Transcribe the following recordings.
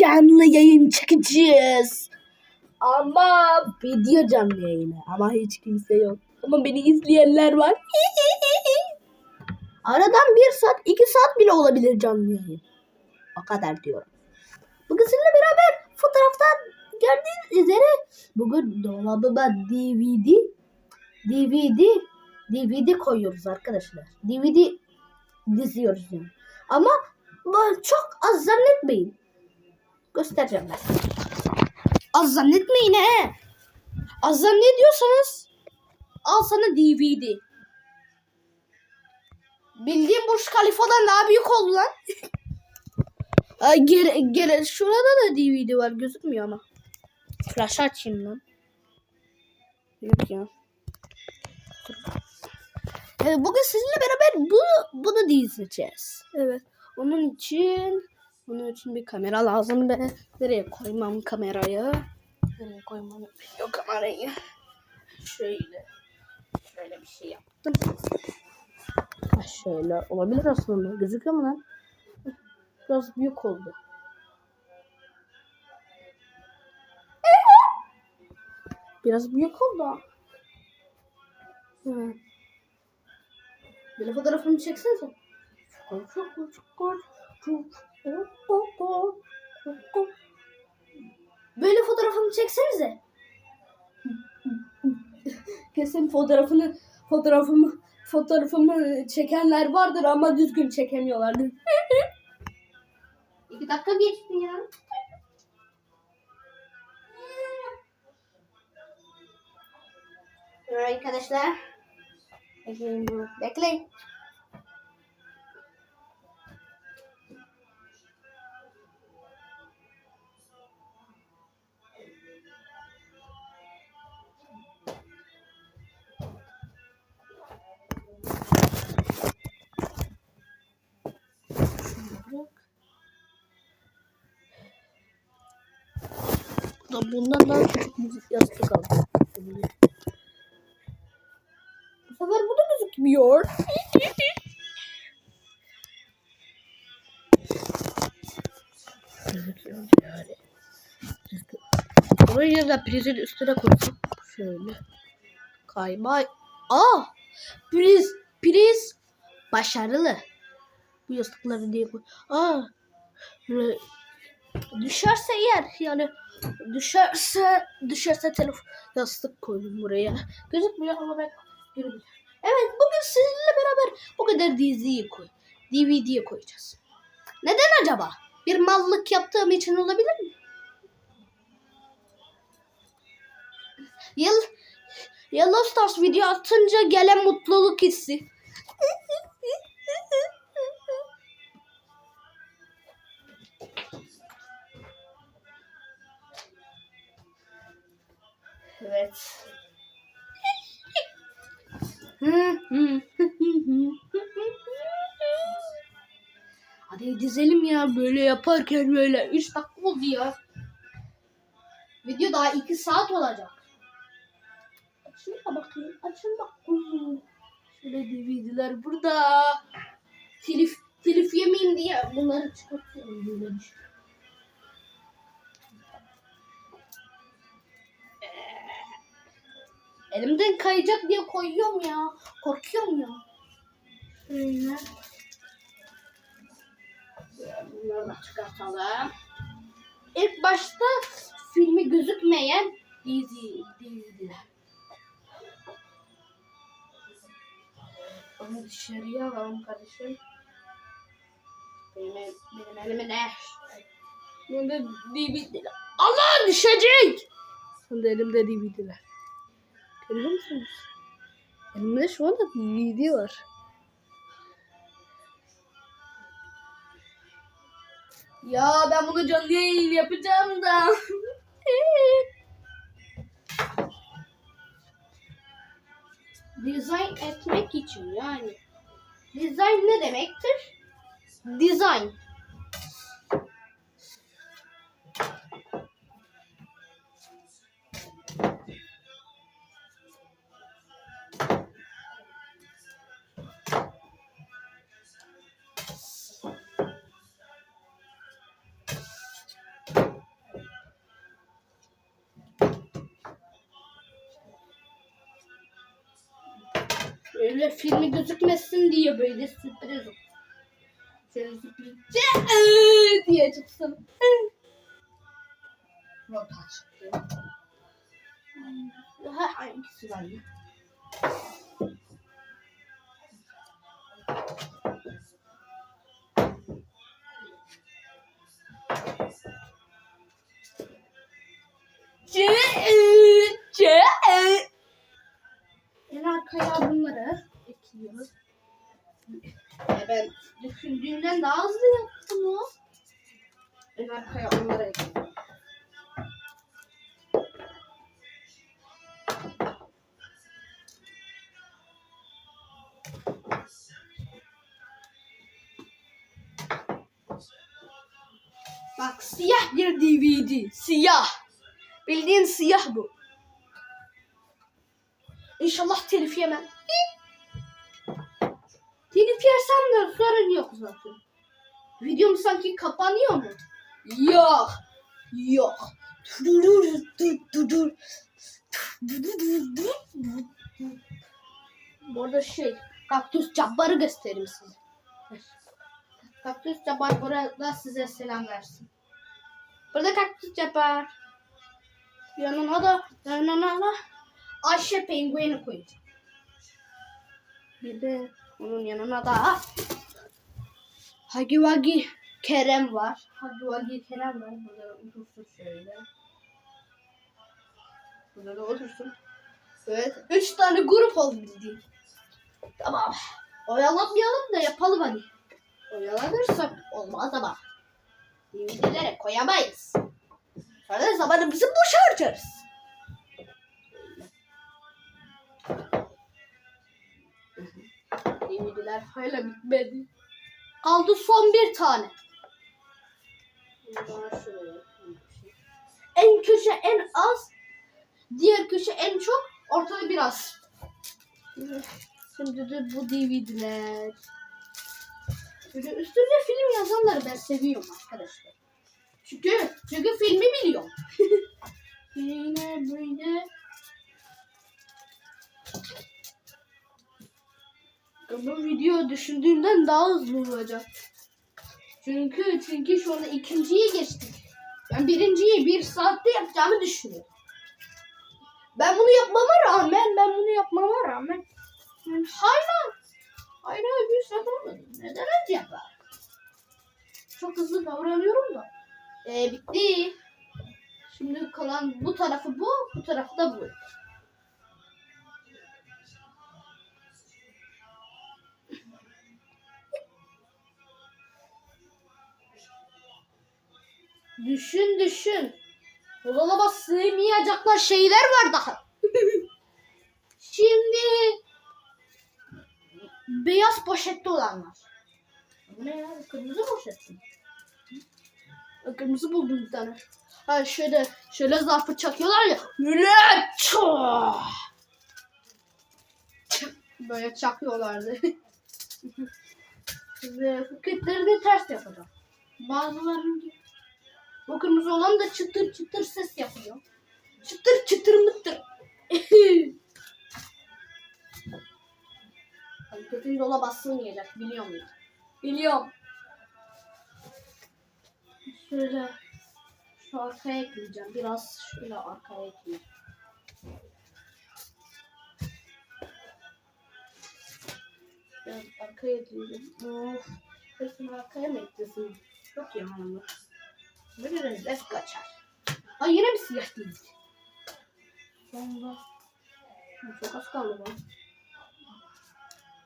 canlı yayın çekeceğiz. Ama video canlı yayını. Ama hiç kimse yok. Ama beni izleyenler var. Aradan bir saat, iki saat bile olabilir canlı yayın. O kadar diyorum. Bugün sizinle beraber fotoğraftan gördüğünüz üzere bugün dolabıma DVD DVD DVD koyuyoruz arkadaşlar. DVD diziyoruz yani. Ama çok az zannetmeyin. Göstereceğim ben. Az zannetmeyin he. Az zannediyorsanız al sana DVD. Bildiğim Burj Khalifa'dan daha büyük oldu lan. Gere, gere, şurada da DVD var gözükmüyor ama. Flash açayım lan. Yok ya. Evet, bugün sizinle beraber bunu bunu dizeceğiz. Evet. Onun için bunun için bir kamera lazım. Ben nereye koymam kamerayı? Nereye koymam video kamerayı? Şöyle. Şöyle bir şey yaptım. Ha şöyle olabilir aslında. Gözüküyor mu lan? Biraz büyük oldu. Biraz büyük oldu. Evet. Böyle fotoğrafımı çeksenize. Çok çok çok çok çok Böyle fotoğrafımı çeksenize. Kesin fotoğrafını fotoğrafımı fotoğrafımı çekenler vardır ama düzgün çekemiyorlardır. İki dakika geçti ya. Arkadaşlar. Bekleyin. dur. Bekleyin. Da bundan daha küçük müzik yastık aldım. Bu sefer bu da gözükmüyor. Gözüküyor yani. Burayı da prizin üstüne koysam. Şöyle. Kayma. Aa! Priz. Priz. Başarılı. Bu yastıkları diye koy. Aa! Böyle düşerse eğer yani düşerse düşerse telefon yastık koydum buraya. Gözükmüyor ama ben görebilirim. Evet bugün sizinle beraber bu kadar diziyi koy. DVD'ye koyacağız. Neden acaba? Bir mallık yaptığım için olabilir mi? Yıl Yellow Stars video atınca gelen mutluluk hissi. Evet. Hadi dizelim ya böyle yaparken böyle 3 dakika oldu ya. Video daha 2 saat olacak. Açın bakayım. Açın bakayım. Şöyle DVD'ler burada. Telif, telif yemeyeyim diye bunları çıkartıyorum Elimden kayacak diye koyuyorum ya. Korkuyorum ya. Şöyle. Bunları da çıkartalım. İlk başta filmi gözükmeyen dizi, diziler. Onu dışarıya alalım kardeşim. Benim, benim elime ne? Bunda DVD'ler. Allah düşecek! Bunda elimde DVD'ler. Görüyor musunuz? Elimde şu anda DVD var. Ya ben bunu canlı yayın yapacağım da. Dizayn etmek için yani. Dizayn ne demektir? Dizayn. Şöyle filmi gözükmesin diye böyle sürpriz. Şöyle sürprizce "Ee!" diye çıksın. Rota çıktı. Ha, hangisi var ya? Arkaya bunları ekliyoruz. E ben düşündüğümden daha hızlı yaptım o. En arkaya onları ekliyorum. Bak siyah bir DVD. Siyah. Bildiğin siyah bu. İnşallah telif yemem. Telif yersem de sorun yok zaten. Videom sanki kapanıyor mu? Yok. Yok. Bu arada şey, kaktüs cabbarı göstereyim size. Kaktüs cabbar burada size selam versin. Burada kaktüs cabbar. Yanına da yanına da Ayşe pengueni koyacağım. Bir de onun yanına da Hagi Wagi Kerem var. Hagi Wagi Kerem var. Burada otursun şöyle. Burada da otursun. Evet. Üç tane grup oldu bildiğin. Tamam. Oyalanmayalım da yapalım hadi. Oyalanırsak olmaz ama. DVD'lere koyamayız. Sonra zamanımızı boş harcarız. DVD'ler hala bitmedi. Kaldı son bir tane. En köşe en az, diğer köşe en çok, ortada biraz. Şimdi de bu DVD'ler. Böyle üstünde film yazanları ben seviyorum arkadaşlar. Çünkü çünkü filmi biliyorum. Yine böyle bu video düşündüğümden daha hızlı olacak. Çünkü çünkü şu anda ikinciye geçtik. Ben birinciyi bir saatte yapacağımı düşünüyorum. Ben bunu yapmama rağmen, ben bunu yapmama rağmen hala hala bir saat olmadı. Neden önce yapar? Çok hızlı davranıyorum da. Ee, bitti. Şimdi kalan bu tarafı bu, bu tarafı da bu. Düşün düşün. Dolaba sığmayacaklar şeyler var daha. Şimdi beyaz poşette olanlar. Bu ne ya? Kırmızı poşet mi? Kırmızı buldum bir tane. Ha şöyle şöyle zarfı çakıyorlar ya. Millet! Böyle çakıyorlardı. Ve fıkıtları da ters yapacağım. Bazılarının bu kırmızı olan da çıtır çıtır ses yapıyor. Çıtır çıtır mıttır. Kötü yola basılmayacak biliyor muyum? Biliyorum. Şöyle şu arkaya ekleyeceğim. Biraz şöyle arkaya ekleyeyim. Biraz arkaya ekleyeceğim. Of. Hepsini arkaya mı eklesin? Çok yamanlı. Böyle renkler kaçar. Ha yine mi siyah değil? Sonunda. Çok az kaldı bu.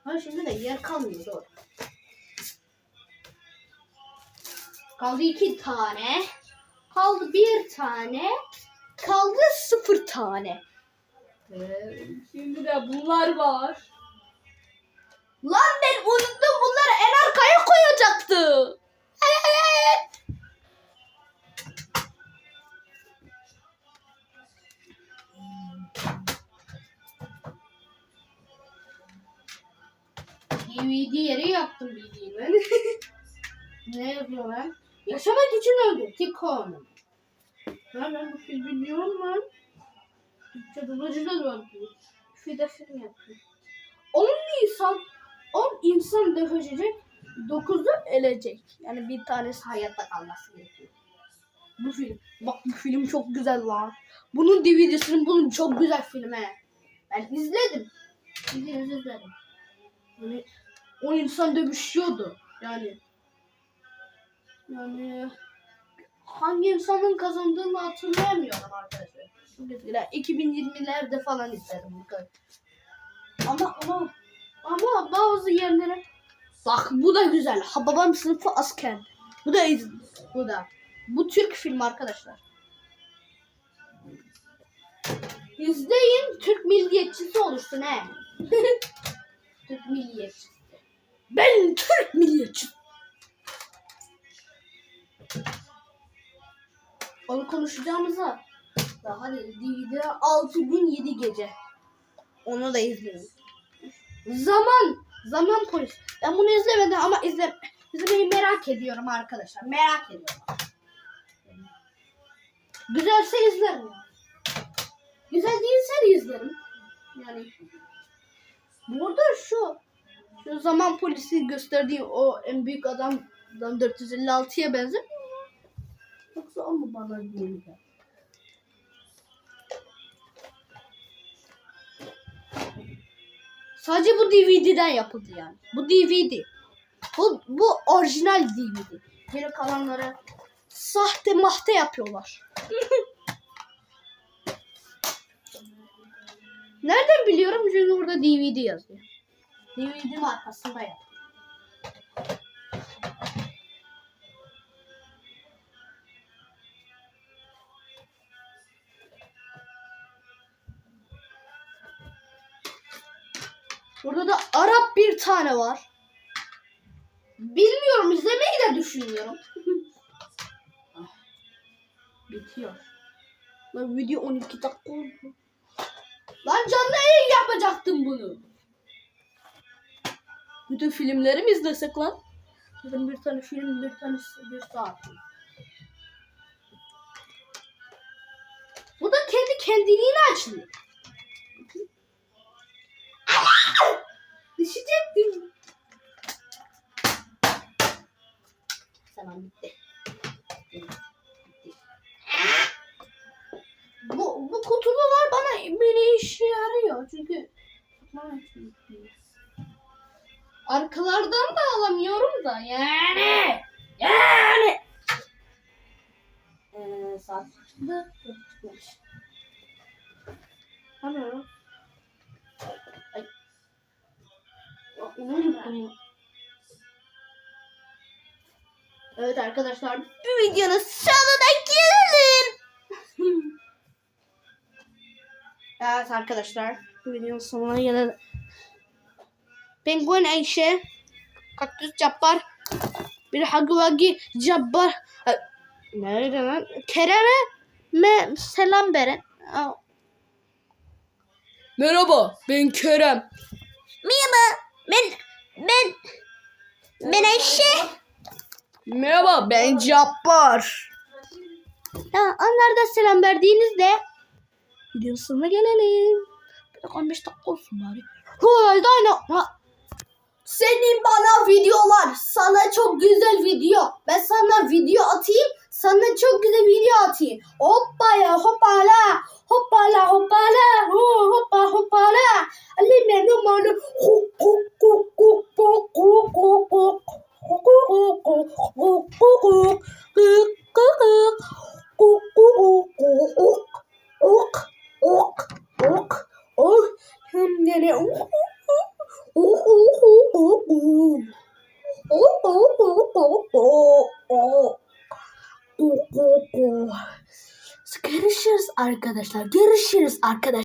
Ha şimdi de yer kalmıyor doğru. Kaldı iki tane. Kaldı bir tane. Kaldı sıfır tane. Ee, şimdi de bunlar var. Lan ben unuttum bunları en arkaya koyacaktı. Evet. DVD yeri yaptım bildiğin ben. ne yazıyor lan? Yaşamak için öldü. Tikon. Ya ben bu filmi biliyorum lan. Türkçe dublajı da var. Bir de film yaptım. 10 insan 10 insan dövüşecek. 9'u ölecek. Yani bir tanesi hayatta kalması gerekiyor. Bu film. Bak bu film çok güzel lan. Bunun DVD'sini bulun çok güzel film he. Ben izledim. İzledim izledim. Yani 10 insan dövüşüyordu. Yani yani hangi insanın kazandığını hatırlayamıyorum arkadaşlar. Mesela 2020'lerde falan izledim bu kadar. Ama ama ama bazı yerlere bak bu da güzel. Ha, babam sınıfı asker. Bu da bu da. Bu Türk film arkadaşlar. İzleyin Türk milliyetçisi olursun he. Türk milliyetçisi. Ben Türk milliyetçisi. Onu konuşacağımıza daha hadi DVD 6 gün 7 gece. Onu da izleyin. Zaman. Zaman polis. Ben bunu izlemedim ama izle, izlemeyi merak ediyorum arkadaşlar. Merak ediyorum. Güzelse izlerim. Güzel değilse de izlerim. Yani burada şu şu zaman polisi gösterdiği o en büyük adam adam 456'ya benzer. Yoksa o mu bana de? Sadece bu DVD'den yapıldı yani. Bu DVD. Bu, bu orijinal DVD. Geri kalanları sahte mahte yapıyorlar. Nereden biliyorum? Çünkü burada DVD yazıyor. DVD markasında yap. Burada da Arap bir tane var. Bilmiyorum izlemeyi de düşünüyorum. Bitiyor. Lan video 12 dakika oldu. Lan canlı yayın yapacaktım bunu. Bütün filmleri mi izlesek lan? Zaten bir tane film bir tanesi bir saat. Bu da kendi kendiliğine açılıyor. Düşecektim. Tamam bitti. Bitti. Bu, bu kutular bana beni işe yarıyor çünkü arkalardan da alamıyorum da yani yani ee, saat çıktı çıkmış. Tamam. Ay. Ya, unuttum. Evet arkadaşlar bu videonun sonuna gelelim. evet arkadaşlar bu videonun sonuna gelelim. Penguen Ayşe, Kaktüs Cabbar, bir Hagwagi Cabbar. Ay, Nerede lan? Kerem'e me selam verin. Aa. Merhaba ben Kerem. Merhaba. Ben ben ben Ayşe. Merhaba ben Cabbar. Ya onlar da selam verdiğinizde videonun sonuna gelelim. Bir dakika 15 dakika olsun bari. Herhalde aynı. Ha. Senin bana videolar. Sana çok güzel video. Ben sana video atayım. Sana çok güzel video atayım. Hoppala hoppala. Hoppala hoppala. Hu, Hoppa hoppala. Ali benim oğlum. Huk arkadaşlar. Görüşürüz arkadaşlar.